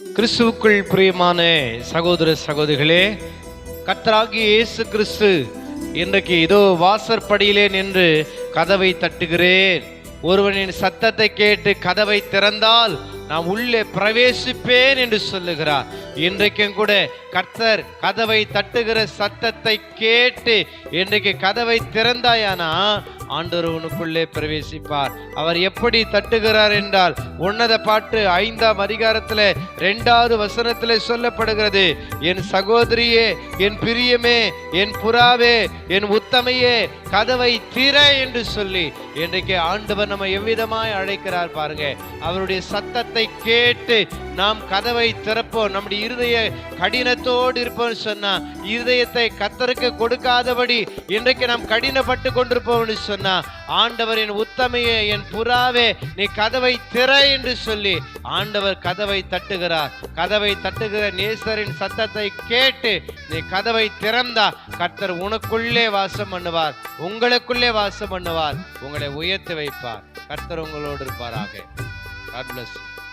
கிறிஸ்துவுக்குள் பிரியமான சகோதர சகோதரிகளே கத்தராகி இயேசு கிறிஸ்து இன்றைக்கு இதோ வாசற்படியிலே நின்று கதவை தட்டுகிறேன். ஒருவனின் சத்தத்தை கேட்டு கதவை திறந்தால் நான் உள்ளே பிரவேசிப்பேன் என்று சொல்லுகிறார். இன்றைக்கும் கூட கர்த்தர் கதவை தட்டுகிற சத்தத்தை கேட்டு இன்றைக்கு கதவை திறந்தாயானா ஆண்டவர் உனக்குள்ளே பிரவேசிப்பார். அவர் எப்படி தட்டுகிறார் என்றால் உன்னத பாட்டு ஐந்தாம் அதிகாரத்தில் ரெண்டாவது வசனத்தில் சொல்லப்படுகிறது. என் சகோதரியே என் பிரியமே என் புறாவே என் உத்தமையே கதவை திற என்று சொல்லி இன்றைக்கு ஆண்டவர் நம்ம எவ்விதமாய் அழைக்கிறார் பாருங்க. அவருடைய சத்தத்தை கேட்டு நாம் கதவை திறப்போம். நம்முடைய இருதய கடினத்தோடு இருப்போம்னு சொன்னா இருதயத்தை கத்தருக்கு கொடுக்காதபடி இன்றைக்கு நாம் கடினப்பட்டு கொண்டிருப்போம்னு சொன்னா ஆண்டவரின் உத்தமையே என் புறாவே நீ கதவை திற என்று சொல்லி ஆண்டவர் கதவை தட்டுகிறார். கதவை தட்டுகிற நேசரின் சத்தத்தை கேட்டு நீ கதவை திறந்தா கர்த்தர் உனக்குள்ளே வாசம் பண்ணுவார். உங்களுக்குள்ளே வாசம் பண்ணுவார். உங்களை உயர்த்தி வைப்பார். கர்த்தர் உங்களோடு இருப்பாராக. God bless you.